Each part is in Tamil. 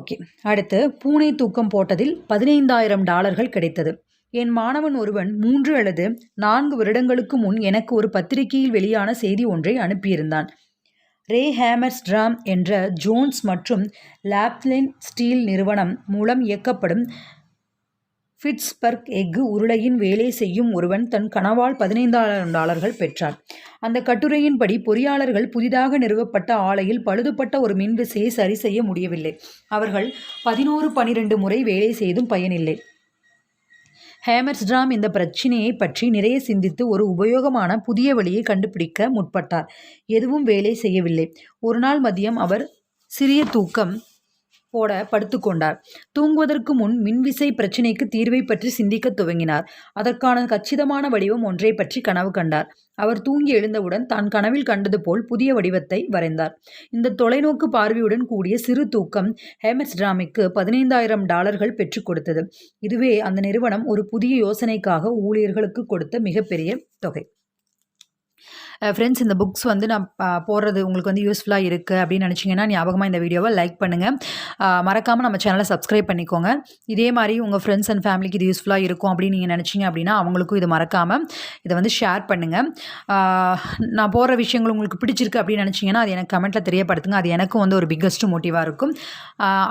ஓகே. அடுத்து பூனை தூக்கம் போட்டதில் பதினைந்தாயிரம் டாலர்கள் கிடைத்தது. என் மாணவன் ஒருவன் மூன்று அல்லது நான்கு வருடங்களுக்கு முன் எனக்கு ஒரு பத்திரிகையில் வெளியான செய்தி ஒன்றை அனுப்பியிருந்தான். ரே ஹேமர்ஸ்ட்ராம் என்ற ஜோன்ஸ் மற்றும் லாப்லின் ஸ்டீல் நிறுவனம் மூலம் இயக்கப்படும் ஃபிட்ஸ்பர்க் எஃகு உருளையின் வேலை செய்யும் ஒருவன் தன் கனவால் பதினைந்தாயிரம் டாலர்கள் பெற்றான். அந்த கட்டுரையின்படி பொறியாளர்கள் புதிதாக நிறுவப்பட்ட ஆலையில் பழுதுபட்ட ஒரு மின்விசையை சரி செய்ய முடியவில்லை. அவர்கள் பதினோரு பனிரெண்டு முறை வேலை செய்தும் பயனில்லை. ஹேமர்ஸ்ட்ராம் இந்த பிரச்சினையை பற்றி நிறைய சிந்தித்து ஒரு உபயோகமான புதிய வழியை கண்டுபிடிக்க முற்பட்டார். எதுவும் வேலை செய்யவில்லை. ஒரு நாள் மதியம் அவர் சிறிய தூக்கம் போட படுத்துக்கொண்டார். தூங்குவதற்கு முன் மின்விசை பிரச்சினைக்கு தீர்வை பற்றி சிந்திக்கத் துவங்கினார். அதற்கான கச்சிதமான வடிவம் ஒன்றை பற்றி கனவு கண்டார். அவர் தூங்கி எழுந்தவுடன் தான் கனவில் கண்டது போல் புதிய வடிவத்தை வரைந்தார். இந்த தொலைநோக்கு பார்வையுடன் கூடிய சிறு தூக்கம் ஹேமஸ் டிராமிக்கு பதினைந்தாயிரம் டாலர்கள் பெற்றுக் கொடுத்தது. இதுவே அந்த நிறுவனம் ஒரு புதிய யோசனைக்காக ஊழியர்களுக்கு கொடுத்த மிகப்பெரிய தொகை. ஃப்ரெண்ட்ஸ் இந்த புக்ஸ் வந்து நான் போடுறது உங்களுக்கு வந்து யூஸ்ஃபுல்லாக இருக்குது அப்படின்னு நினச்சிங்கன்னா ஞாபகமாக இந்த வீடியோவை லைக் பண்ணுங்கள் மறக்காமல் நம்ம சேனலை சப்ஸ்கிரைப் பண்ணிக்கோங்க. இதே மாதிரி உங்கள் ஃப்ரெண்ட்ஸ் அண்ட் ஃபேமிலிக்கு இது யூஸ்ஃபுல்லாக இருக்கும் அப்படின்னு நீங்கள் நினச்சிங்க அப்படின்னா அவங்களுக்கும் இது மறக்காமல் இதை வந்து ஷேர் பண்ணுங்கள் நான் போடுற விஷயங்கள் உங்களுக்கு பிடிச்சிருக்கு அப்படின்னு நினச்சிங்கன்னா அது எனக்கு கமெண்ட்டில் தெரியப்படுத்துங்க. அது எனக்கும் வந்து ஒரு பிக்கஸ்ட் மோட்டிவாக இருக்கும்.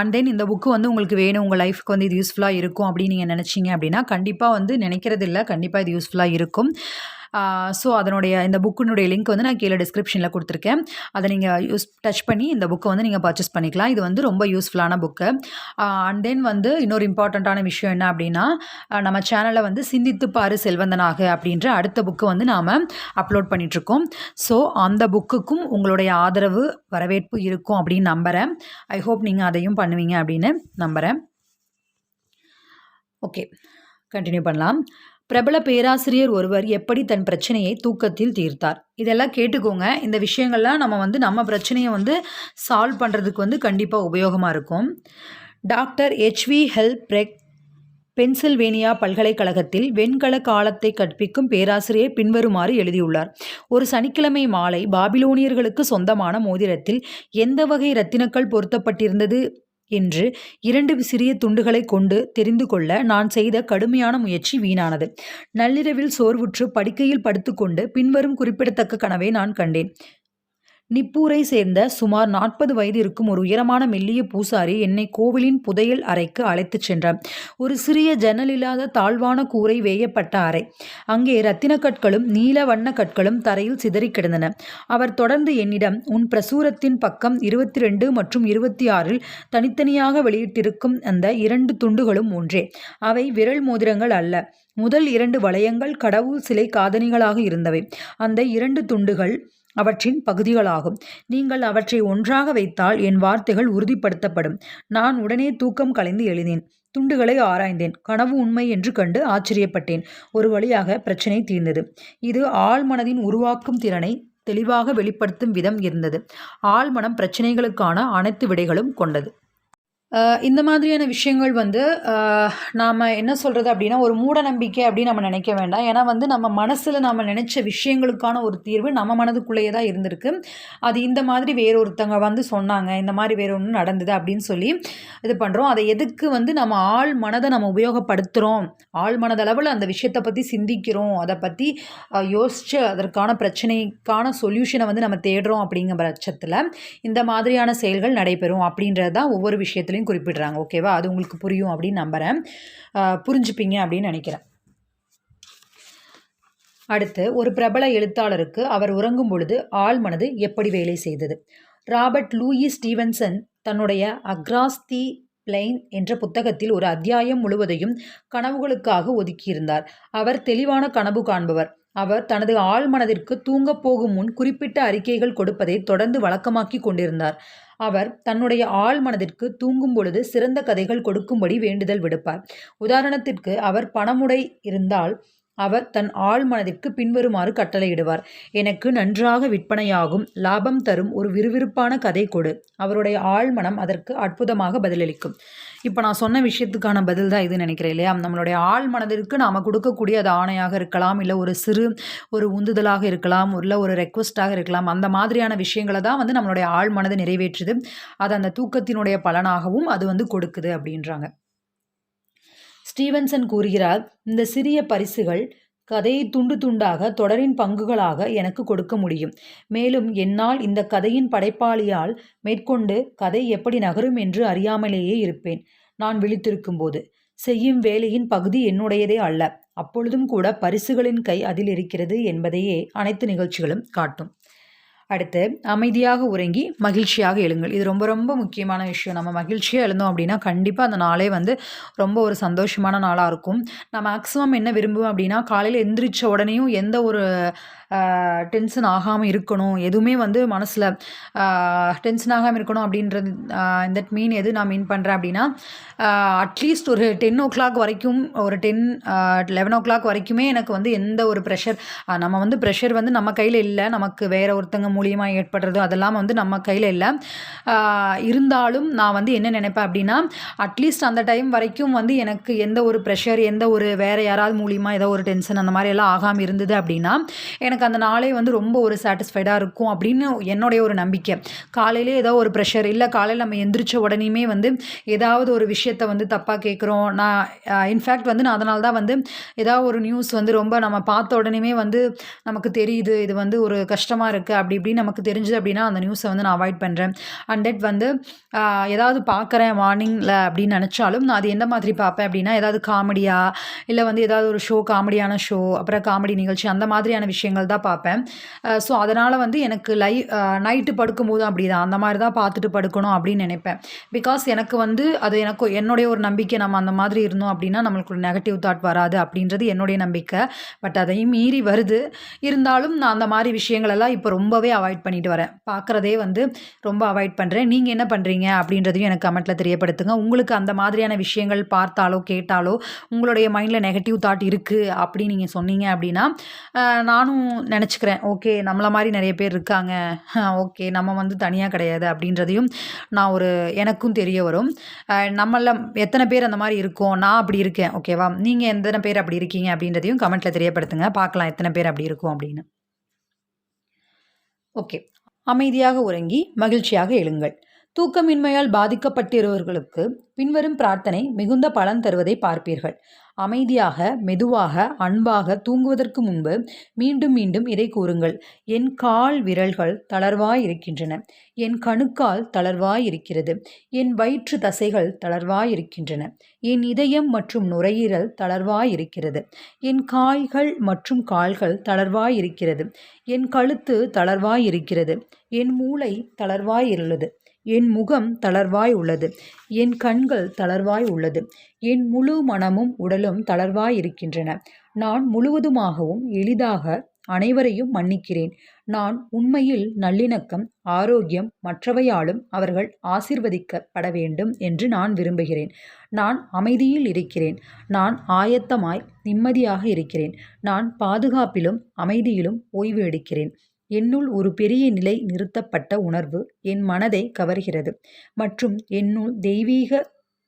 அண்ட் தென் இந்த புக்கு வந்து உங்களுக்கு வேணும் உங்கள் லைஃப்க்கு வந்து இது யூஸ்ஃபுல்லாக இருக்கும் அப்படின்னு நீங்கள் நினச்சிங்க அப்படின்னா கண்டிப்பாக வந்து நினைக்கிறது இல்லை கண்டிப்பாக இது யூஸ்ஃபுல்லாக இருக்கும். ஸோ அதனுடைய இந்த புக்கினுடைய லிங்க் வந்து நான் கீழே டிஸ்கிரிப்ஷனில் கொடுத்துருக்கேன். அதை நீங்கள் யூஸ் டச் பண்ணி இந்த புக்கை வந்து நீங்கள் பர்ச்சேஸ் பண்ணிக்கலாம். இது வந்து ரொம்ப யூஸ்ஃபுல்லான புக்கு அண்ட் தென் வந்து இன்னொரு இம்பார்ட்டண்ட்டான விஷயம் என்ன அப்படின்னா நம்ம சேனலில் வந்து சிந்தித்து பாரு செல்வந்தனாக அப்படின்ற அடுத்த புக்கு வந்து நாம் அப்லோட் பண்ணிகிட்ருக்கோம் ஸோ அந்த புக்குக்கும் உங்களுடைய ஆதரவு வரவேற்பு இருக்கும் அப்படின்னு நம்புகிறேன் ஐ ஹோப் நீங்கள் அதையும் பண்ணுவீங்க அப்படின்னு நம்புகிறேன் ஓகே கண்டினியூ பண்ணலாம். பிரபல பேராசிரியர் ஒருவர் எப்படி தன் பிரச்சனையை தூக்கத்தில் தீர்த்தார்? இதெல்லாம் கேட்டுக்கோங்க. இந்த விஷயங்கள்லாம் நம்ம வந்து நம்ம பிரச்சனையை வந்து சால்வ் பண்ணுறதுக்கு வந்து கண்டிப்பாக உபயோகமாக இருக்கும். டாக்டர் ஹெச்வி ஹெல்ப்ரெக் பென்சில்வேனியா பல்கலைக்கழகத்தில் வெண்கல காலத்தை கற்பிக்கும் பேராசிரியர் பின்வருமாறு எழுதியுள்ளார். ஒரு சனிக்கிழமை மாலை பாபிலோனியர்களுக்கு சொந்தமான மோதிரத்தில் எந்த வகை ரத்தினக்கல் பொருத்தப்பட்டிருந்தது? என்று இரண்டு சிறிய துண்டுகளை கொண்டு தெரிந்து கொள்ள நான் செய்த கடுமையான முயற்சி வீணானது. நள்ளிரவில் சோர்வுற்று படுக்கையில் படுத்துக்கொண்டு பின்வரும் குறிப்பிடத்தக்க கனவை நான் கண்டேன். நிப்பூரை சேர்ந்த சுமார் நாற்பது வயது இருக்கும் ஒரு உயரமான மெல்லிய பூசாரி என்னை கோவிலின் புதையல் அறைக்கு அழைத்துச் சென்றார் ஒரு சிறிய ஜன்னல் இல்லாத தாழ்வான கூரை வேயப்பட்ட அறை. அங்கே இரத்தின கற்களும் நீல வண்ண கற்களும் தரையில் சிதறி கிடந்தன. அவர் தொடர்ந்து என்னிடம் உன் பிரசுரத்தின் பக்கம் இருபத்தி ரெண்டு மற்றும் இருபத்தி ஆறில் தனித்தனியாக வெளியிட்டிருக்கும் அந்த இரண்டு துண்டுகளும் ஒன்றே. அவை விரல் மோதிரங்கள் அல்ல. முதல் இரண்டு வளையங்கள் கடவுள் சிலை காதணிகளாக இருந்தவை. அந்த இரண்டு துண்டுகள் அவற்றின் பகுதிகளாகும். நீங்கள் அவற்றை ஒன்றாக வைத்தால் என் வார்த்தைகள் உறுதிப்படுத்தப்படும். நான் உடனே தூக்கம் கலைந்து எழுந்தேன். துண்டுகளை ஆராய்ந்தேன். கனவு உண்மை என்று கண்டு ஆச்சரியப்பட்டேன். ஒரு வழியாக பிரச்சனை தீர்ந்தது. இது ஆழ்மனதின் உருவாக்கும் திறனை தெளிவாக வெளிப்படுத்தும் விதம் இருந்தது. ஆழ்மனம் பிரச்சனைகளுக்கான அனைத்து விடைகளும் கொண்டது. இந்த மாதிரியான விஷயங்கள் வந்து நாம் என்ன சொல்கிறது அப்படின்னா ஒரு மூட நம்பிக்கை அப்படின்னு நம்ம நினைக்க வேண்டாம். ஏன்னா வந்து நம்ம மனசில் நம்ம நினச்ச விஷயங்களுக்கான ஒரு தீர்வு நம்ம மனதுக்குள்ளேயே தான் இருந்திருக்கு. அது இந்த மாதிரி வேறொருத்தங்க வந்து சொன்னாங்க. இந்த மாதிரி வேற ஒன்று நடந்தது அப்படின்னு சொல்லி இது பண்ணுறோம் அதை எதுக்கு வந்து நம்ம ஆள் மனதை நம்ம உபயோகப்படுத்துகிறோம் ஆள் மனதளவில் அந்த விஷயத்தை பற்றி சிந்திக்கிறோம். அதை பற்றி யோசித்து அதற்கான பிரச்சனைக்கான சொல்யூஷனை வந்து நம்ம தேடுறோம் அப்படிங்கிற பட்சத்தில் இந்த மாதிரியான செயல்கள் நடைபெறும் அப்படின்றது தான் ஒவ்வொரு விஷயத்துலையும் குறிப்பிடுறாங்க. ஓகேவா? அது உங்களுக்கு புரியும் அப்படின்னு நம்புகிறேன் புரிஞ்சுப்பீங்க அப்படின்னு நினைக்கிறேன். அடுத்து ஒரு பிரபல எழுத்தாளருக்கு அவர் உறங்கும் பொழுது ஆள் மனது எப்படி வேலை செய்தது? ராபர்ட் லூயி ஸ்டீவன்சன் தன்னுடைய அக்ராஸ் தி பிளைன் என்ற புத்தகத்தில் ஒரு அத்தியாயம் முழுவதையும் கனவுகளுக்காக ஒதுக்கியிருந்தார். அவர் தெளிவான கனவு காண்பவர். அவர் தனது ஆழ்மனதிற்கு தூங்கப் போகும் முன் குறிப்பிட்ட அறிக்கைகள் கொடுப்பதை தொடர்ந்து வழக்கமாக்கி கொண்டிருந்தார். அவர் தன்னுடைய ஆழ்மனதிற்கு தூங்கும் பொழுது சிறந்த கதைகள் கொடுக்கும்படி வேண்டுதல் விடுப்பார். உதாரணத்திற்கு அவர் பணமுடை இருந்தால் அவர் தன் ஆள் மனதிற்கு பின்வருமாறு கட்டளையிடுவார். எனக்கு நன்றாக விற்பனையாகும் லாபம் தரும் ஒரு விறுவிறுப்பான கதை கொடு. அவருடைய ஆழ்மனம் அதற்கு அற்புதமாக பதிலளிக்கும். இப்போ நான் சொன்ன விஷயத்துக்கான பதில் தான் இது நினைக்கிறேன் இல்லையா? நம்மளுடைய ஆள் மனதிற்கு நாம் கொடுக்கக்கூடிய அது ஆணையாக இருக்கலாம் இல்லை ஒரு சிறு ஒரு உந்துதலாக இருக்கலாம் இல்லை ஒரு ரெக்வஸ்ட்டாக இருக்கலாம். அந்த மாதிரியான விஷயங்களை தான் வந்து நம்மளுடைய ஆள் மனது நிறைவேற்றுது. அது அந்த தூக்கத்தினுடைய பலனாகவும் அது வந்து கொடுக்குது அப்படின்றாங்க. ஸ்டீவன்சன் கூறுகிறார் இந்த சிறிய பரிசுகள் கதையை துண்டு துண்டாக தொடரின் பங்குகளாக எனக்கு கொடுக்க முடியும். மேலும் என்னால் இந்த கதையின் படைப்பாளியால் மேற்கொண்டு கதை எப்படி நகரும் என்று அறியாமலேயே இருப்பேன். நான் விழித்திருக்கும் போது செய்யும் வேலையின் பகுதி என்னுடையதே அல்ல. அப்பொழுதும் கூட பரிசுகளின் கை அதில் இருக்கிறது என்பதையே அனைத்து நிகழ்ச்சிகளும் காட்டும். அடுத்து அமைதியாக உறங்கி மகிழ்ச்சியாக எழுங்கள். இது ரொம்ப ரொம்ப முக்கியமான விஷயம். நம்ம மகிழ்ச்சியாக எழுந்தோம் அப்படின்னா கண்டிப்பாக அந்த நாளே வந்து ரொம்ப ஒரு சந்தோஷமான நாளாக இருக்கும். நான் மேக்ஸிமம் என்ன விரும்புவேன் அப்படின்னா காலையில் எந்திரிச்ச உடனேயும் எந்த ஒரு டென்ஷன் ஆகாமல் இருக்கணும். எதுவுமே வந்து மனசில் டென்ஷன் ஆகாமல் இருக்கணும் அப்படின்றது தட் மீன் எது நான் மீன் பண்ணுறேன் அப்படின்னா அட்லீஸ்ட் ஒரு டென் ஓ கிளாக் வரைக்கும் ஒரு டென் லெவன் ஓ கிளாக் வரைக்குமே எனக்கு வந்து எந்த ஒரு ப்ரெஷர் நம்ம வந்து ப்ரெஷர் வந்து நம்ம கையில் இல்லை. நமக்கு வேறு ஒருத்தங்க மூலியமாக ஏற்படுறது அதெல்லாம் வந்து நம்ம கையில் இல்லை. இருந்தாலும் நான் வந்து என்ன நினைப்பேன் அப்படின்னா அட்லீஸ்ட் அந்த டைம் வரைக்கும் வந்து எனக்கு எந்த ஒரு ப்ரெஷர் எந்த ஒரு வேறு யாராவது மூலியமாக ஏதோ ஒரு டென்ஷன் அந்த மாதிரி எல்லாம் ஆகாமல் இருந்தது அப்படின்னா எனக்கு எனக்கு அந்த நாளே வந்து ரொம்ப ஒரு சாட்டிஸ்ஃபைடாக இருக்கும் அப்படின்னு என்னுடைய ஒரு நம்பிக்கை. காலையிலே ஏதோ ஒரு ப்ரெஷர் இல்லை காலையில் நம்ம எந்திரிச்ச உடனேயுமே வந்து ஏதாவது ஒரு விஷயத்த வந்து தப்பாக கேட்குறோம். நான் இன்ஃபேக்ட் வந்து நான் அதனால தான் வந்து ஏதாவது ஒரு நியூஸ் வந்து ரொம்ப நம்ம பார்த்த உடனேயுமே வந்து நமக்கு தெரியுது இது வந்து ஒரு கஷ்டமாக இருக்குது அப்படி இப்படின்னு நமக்கு தெரிஞ்சுது அப்படின்னா அந்த நியூஸை வந்து நான் அவாய்ட் பண்ணுறேன் அண்ட் தெட் வந்து ஏதாவது பார்க்குறேன் மார்னிங்கில் அப்படின்னு நினச்சாலும் நான் அது எந்த மாதிரி பார்ப்பேன் அப்படின்னா ஏதாவது காமெடியாக இல்லை வந்து ஏதாவது ஒரு ஷோ காமெடியான ஷோ அப்புறம் காமெடி நிகழ்ச்சி அந்த மாதிரியான விஷயங்கள் தான் பார்ப்பேன். ஸோ அதனால் வந்து எனக்கு லை நைட்டு படுக்கும்போது அப்படி தான் அந்த மாதிரி தான் பார்த்துட்டு படுக்கணும் அப்படின்னு நினைப்பேன். பிகாஸ் எனக்கு வந்து அது எனக்கு என்னுடைய ஒரு நம்பிக்கை. நம்ம அந்த மாதிரி இருந்தோம் அப்படின்னா நம்மளுக்கு ஒரு நெகட்டிவ் தாட் வராது அப்படின்றது என்னுடைய நம்பிக்கை. பட் அதையும் மீறி வருது. இருந்தாலும் நான் அந்த மாதிரி விஷயங்களெல்லாம் இப்போ ரொம்பவே அவாய்ட் பண்ணிட்டு வரேன். பார்க்குறதே வந்து ரொம்ப அவாய்ட் பண்ணுறேன் நீங்கள் என்ன பண்ணுறீங்க அப்படின்றதையும் எனக்கு கமெண்ட்டில் தெரியப்படுத்துங்க. உங்களுக்கு அந்த மாதிரியான விஷயங்கள் பார்த்தாலோ கேட்டாலோ உங்களுடைய மைண்டில் நெகட்டிவ் தாட் இருக்குது அப்படின்னு நீங்கள் சொன்னீங்க அப்படின்னா நானும் நினச்சிக்கிறேன். ஓகே நம்மளை மாதிரி நிறைய பேர் இருக்காங்க. ஓகே நம்ம வந்து தனியாக கிடையாது அப்படின்றதையும் நான் ஒரு எனக்கும் தெரிய வரும். நம்மள எத்தனை பேர் அந்த மாதிரி இருக்கோம்? நான் அப்படி இருக்கேன். ஓகேவா? நீங்கள் எத்தனை பேர் அப்படி இருக்கீங்க அப்படின்றதையும் கமெண்ட்டில் தெரியப்படுத்துங்க. பார்க்கலாம் எத்தனை பேர் அப்படி இருக்கும் அப்படின்னு. ஓகே அமைதியாக உறங்கி மகிழ்ச்சியாக எழுங்கள். தூக்கமின்மையால் பாதிக்கப்பட்டிருவர்களுக்கு பின்வரும் பிரார்த்தனை மிகுந்த பலன் தருவதை பார்ப்பீர்கள். அமைதியாக மெதுவாக அன்பாக தூங்குவதற்கு முன்பு மீண்டும் மீண்டும் இதை கூறுங்கள். என் கால் விரல்கள் தளர்வாய் இருக்கின்றன என் கணுக்கால் தளர்வாய் இருக்கிறது என் வயிற்று தசைகள் தளர்வாய் இருக்கின்றன என் இதயம் மற்றும் நுரையீரல் தளர்வாய் இருக்கிறது என் காய்கள் மற்றும் கால்கள் தளர்வாய் இருக்கிறது என் கழுத்து தளர்வாய் இருக்கிறது என் மூளை தளர்வாய் உள்ளது என் முகம் தளர்வாய் உள்ளது. என் கண்கள் தளர்வாய் உள்ளது. என் முழு மனமும் உடலும் தளர்வாய் இருக்கின்றன. நான் முழுவதுமாகவும் எளிதாக அனைவரையும் மன்னிக்கிறேன். நான் உண்மையில் நல்லிணக்கம் ஆரோக்கியம் மற்றவையாலும் அவர்கள் ஆசிர்வதிக்கப்பட வேண்டும் என்று நான் விரும்புகிறேன். நான் அமைதியில் இருக்கிறேன். நான் ஆயத்தமாய் நிம்மதியாக இருக்கிறேன். நான் பாதுகாப்பிலும் அமைதியிலும் ஓய்வு எடுக்கிறேன். என்னுள் ஒரு பெரிய நிலை நிறுத்தப்பட்ட உணர்வு என் மனதை கவர்கிறது. மற்றும் என்னுள் தெய்வீக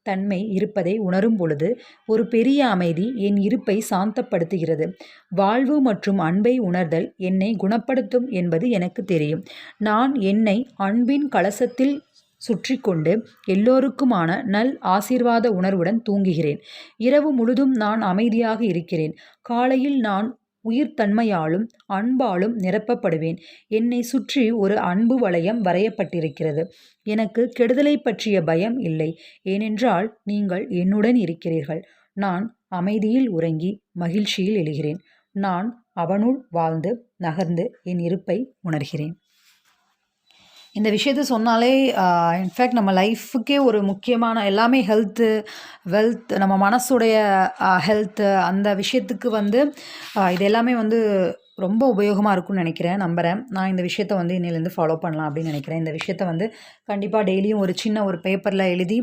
தன்மை இருப்பதை உணரும் பொழுது ஒரு பெரிய அமைதி என் இருப்பை சாந்தப்படுத்துகிறது. வாழ்வு மற்றும் அன்பை உணர்தல் என்னை குணப்படுத்தும் என்பது எனக்கு தெரியும். நான் என்னை அன்பின் கலசத்தில் சுற்றி கொண்டு எல்லோருக்குமான நல் ஆசீர்வாத உணர்வுடன் தூங்குகிறேன். இரவு முழுதும் நான் அமைதியாக இருக்கிறேன். காலையில் நான் உயிர்த்தன்மையாலும் அன்பாலும் நிரப்பப்படுவேன். என்னை சுற்றி ஒரு அன்பு வளையம் வரையப்பட்டிருக்கிறது. எனக்கு கெடுதலை பற்றிய பயம் இல்லை. ஏனென்றால் நீங்கள் என்னுடன் இருக்கிறீர்கள். நான் அமைதியில் உறங்கி மகிழ்ச்சியில் எழுகிறேன். நான் அவனுள் வாழ்ந்து நகர்ந்து என் இருப்பை உணர்கிறேன். இந்த விஷயத்த சொன்னாலே இன்ஃபேக்ட் நம்ம லைஃபுக்கே ஒரு முக்கியமான எல்லாமே ஹெல்த்து வெல்த் நம்ம மனசுடைய ஹெல்த்து அந்த விஷயத்துக்கு வந்து இது எல்லாமே வந்து ரொம்ப உபயோகமாக இருக்கும்னு நினைக்கிறேன் நம்புகிறேன் நான் இந்த விஷயத்த வந்து இன்னிலேருந்து ஃபாலோ பண்ணலாம் அப்படின்னு நினைக்கிறேன். இந்த விஷயத்த வந்து கண்டிப்பாக டெய்லியும் ஒரு சின்ன ஒரு பேப்பரில் எழுதி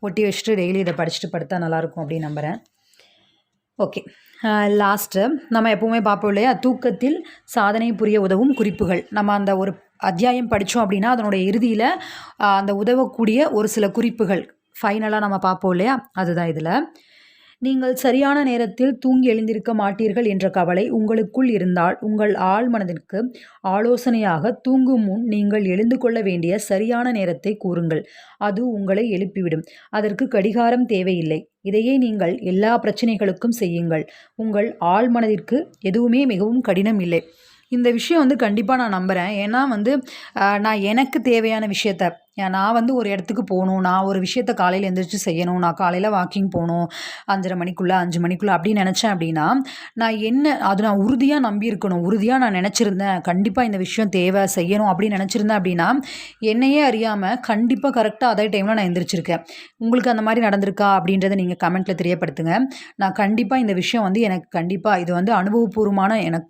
ஒட்டி வச்சுட்டு டெய்லி இதை படிச்சுட்டு படுத்தா நல்லாயிருக்கும் அப்படின்னு நம்புகிறேன் ஓகே. லாஸ்ட்டு நம்ம எப்போவுமே பார்ப்போம் இல்லையா? தூக்கத்தில் சாதனை புரிய உதவும் குறிப்புகள். நம்ம அந்த ஒரு அத்தியாயம் படித்தோம் அப்படின்னா அதனுடைய இறுதியில் அந்த உதவக்கூடிய ஒரு சில குறிப்புகள். ஃபைனலாக நம்ம பார்ப்போம் இல்லையா? அதுதான் இதில். நீங்கள் சரியான நேரத்தில் தூங்கி எழுந்திருக்க மாட்டீர்கள் என்ற கவலை உங்களுக்குள் இருந்தால் உங்கள் ஆள் மனதிற்கு ஆலோசனையாக தூங்கும் முன் நீங்கள் எழுந்து கொள்ள வேண்டிய சரியான நேரத்தை கூறுங்கள். அது உங்களை எழுப்பிவிடும். அதற்கு கடிகாரம் தேவையில்லை. இதையே நீங்கள் எல்லா பிரச்சனைகளுக்கும் செய்யுங்கள். உங்கள் ஆள் மனதிற்கு எதுவுமே மிகவும் கடினம் இல்லை. இந்த விஷயம் வந்து கண்டிப்பாக நான் நம்புகிறேன் ஏன்னா வந்து நான் எனக்கு தேவையான விஷயத்த நான் வந்து ஒரு இடத்துக்கு போகணும். நான் ஒரு விஷயத்த காலையில் எழுந்திரிச்சு செய்யணும். நான் காலையில் வாக்கிங் போகணும். அஞ்சரை மணிக்குள்ளே அஞ்சு மணிக்குள்ளே அப்படின்னு நினச்சேன் அப்படின்னா நான் என்ன அது நான் உறுதியாக நம்பியிருக்கணும். உறுதியாக நான் நினச்சிருந்தேன். கண்டிப்பாக இந்த விஷயம் தேவை செய்யணும் அப்படின்னு நினச்சிருந்தேன் அப்படின்னா என்னையே அறியாமல் கண்டிப்பாக கரெக்டாக அதே டைமில் நான் எந்திரிச்சிருக்கேன். உங்களுக்கு அந்த மாதிரி நடந்திருக்கா அப்படின்றத நீங்கள் கமெண்ட்டில் தெரியப்படுத்துங்க. நான் கண்டிப்பாக இந்த விஷயம் வந்து எனக்கு கண்டிப்பாக இது வந்து அனுபவபூர்வமான எனக்கு